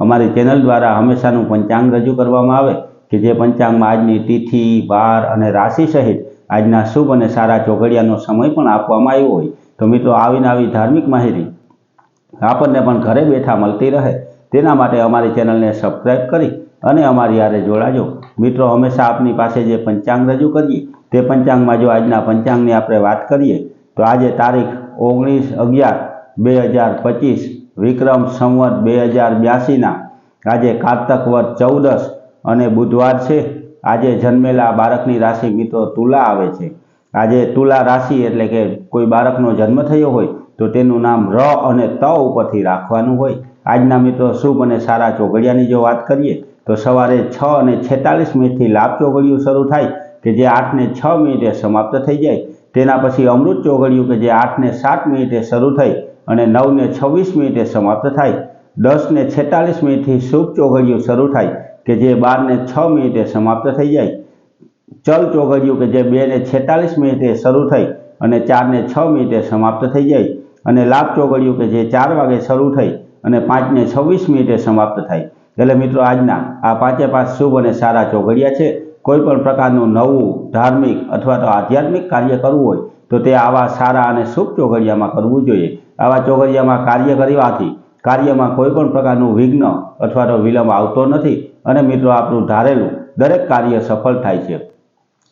અમારી ચેનલ દ્વારા હંમેશાનું પંચાંગ રજૂ કરવામાં આવે કે જે પંચાંગમાં આજની તિથિ, વાર અને રાશિ સહિત આજના શુભ અને સારા ચોઘડિયાનો સમય પણ આપવામાં આવ્યો હોય. તો મિત્રો, આવીને આવી ધાર્મિક માહિતી આપણને પણ ઘરે બેઠા મળતી રહે. તેના માટે અમારી ચેનલને સબસ્ક્રાઈબ કરી અને અમારી યારે જોડાજો. મિત્રો, હંમેશા આપની પાસે જે પંચાંગ રજૂ કરીએ, તે પંચાંગમાં જો આજના પંચાંગની આપણે વાત કરીએ, તો આજે તારીખ ઓગણીસ અગિયાર, બે હજાર પચીસ વિક્રમ સંવત બે હજાર બ્યાસીના. આજે કારતક વધ ચૌદસ અને બુધવાર છે. આજે જન્મેલા બાળકની રાશિ મિત્રો તુલા આવે છે. આજે તુલા રાશિ એટલે કે કોઈ બાળકનો જન્મ થયો હોય તો તેનું નામ ર અને ત ઉપરથી રાખવાનું હોય. આજના મિત્રો શુભ અને સારા ચોઘડિયાની જો વાત કરીએ તો સવારે છ અને છેતાલીસ મિનિટથી લાભ ચોઘડિયું શરૂ થાય કે જે આઠને છ મિનિટે સમાપ્ત થઈ જાય. તેના પછી અમૃત ચોઘડિયું કે જે આઠને સાત મિનિટે શરૂ થઈ અને નવને છવ્વીસ મિનિટે સમાપ્ત થાય. દસને છેતાલીસ મિનિટથી શુભ ચોઘડિયું શરૂ થાય કે જે બારને છ મિનિટે સમાપ્ત થઈ જાય. ચલ ચોઘડિયું કે જે બેને છેતાલીસ મિનિટે શરૂ થઈ અને ચારને છ મિનિટે સમાપ્ત થઈ જાય. અને લાભ ચોઘડિયું કે જે ચાર વાગે શરૂ થઈ અને પાંચને છવ્વીસ મિનિટે સમાપ્ત થાય. એટલે મિત્રો આજના આ પાંચે પાંચ શુભ અને સારા ચોઘડિયા છે. કોઈ પણ પ્રકારનું નવું, ધાર્મિક અથવા તો આધ્યાત્મિક કાર્ય કરવું હોય તો તે આવા સારા અને શુભ ચોઘડિયામાં કરવું જોઈએ. આવા ચોઘડિયામાં કાર્ય કરવાથી કાર્યમાં કોઈ પણ પ્રકારનું વિઘ્ન અથવા તો વિલંબ આવતો નથી અને મિત્રો આપણું ધારેલું દરેક કાર્ય સફળ થાય છે.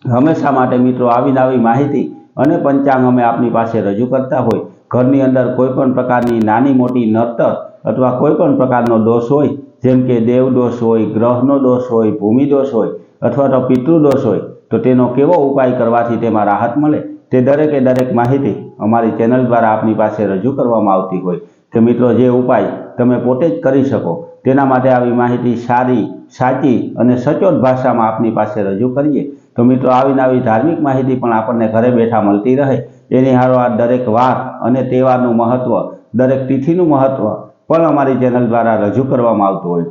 હંમેશા માટે મિત્રો આવી માહિતી અને પંચાંગ અમે આપની પાસે રજૂ કરતા હોય. ઘરની અંદર કોઈ પણ પ્રકારની નાની મોટી નડતર અથવા કોઈ પણ પ્રકારનો દોષ હોય, જેમ કે દેવ દોષ હોય, ગ્રહનો દોષ હોય, ભૂમિ દોષ હોય અથવા તો પિતૃદોષ હોય, તો તેનો કેવો ઉપાય કરવાથી તેમાં રાહત મળે? તે દરેકે દરેક માહિતી અમારી ચેનલ દ્વારા આપની પાસે રજૂ કરવામાં આવતી હોય. કે મિત્રો, જે ઉપાય તમે પોતે જ કરી શકો, તેના માટે આવી માહિતી સારી, સાચી અને સચોટ ભાષામાં આપની પાસે રજૂ કરીએ. તો મિત્રો આવીને આવી ધાર્મિક માહિતી પણ આપણને ઘરે બેઠા મળતી રહે. એની હારોહાર દરેક વાર અને તહેવારનું મહત્ત્વ દરેક તિથિનું મહત્ત્વ પણ અમારી ચેનલ દ્વારા રજૂ કરવામાં આવતું હોય.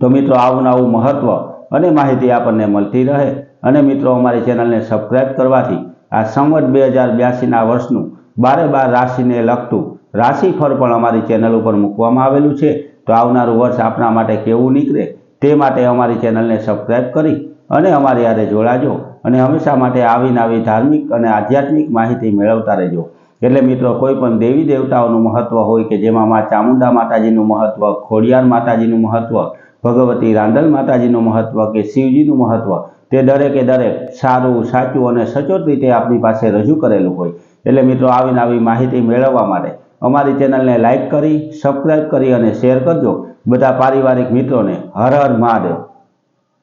તો મિત્રો, આવું આવું મહત્ત્વ અને માહિતી આપણને મળતી રહે. અને મિત્રો, અમારી ચેનલને સબસ્ક્રાઈબ કરવાથી આ સંવત બે હજાર બ્યાસીના વર્ષનું બારે બાર રાશિને લગતું રાશિફળ પણ અમારી ચેનલ ઉપર મૂકવામાં આવેલું છે. તો આવનારું વર્ષ આપણા માટે કેવું નીકળે તે માટે અમારી ચેનલને સબસ્ક્રાઈબ કરી અને અમારી યારે જોડાજો અને હંમેશા માટે આવીને આવી ધાર્મિક અને આધ્યાત્મિક માહિતી મેળવતા રહેજો. એટલે મિત્રો, કોઈ પણ દેવી દેવતાઓનું મહત્વ હોય કે જેમાં મા ચામુંડા માતાજીનું મહત્વ, ખોડિયાર માતાજીનું મહત્વ, ભગવતી રાંદલ માતાજીનું મહત્વ કે શિવજીનું મહત્વ તે દરેકે દરેક સારું, સાચું અને સચોટ રીતે આપણી પાસે રજૂ કરેલું હોય. એટલે મિત્રો, આવીને આવી માહિતી મેળવવા માટે અમારી ચેનલને લાઈક કરી, સબસ્ક્રાઇબ કરી અને શેર કરજો. બધા પારિવારિક મિત્રોને હર હર મહાદેવ.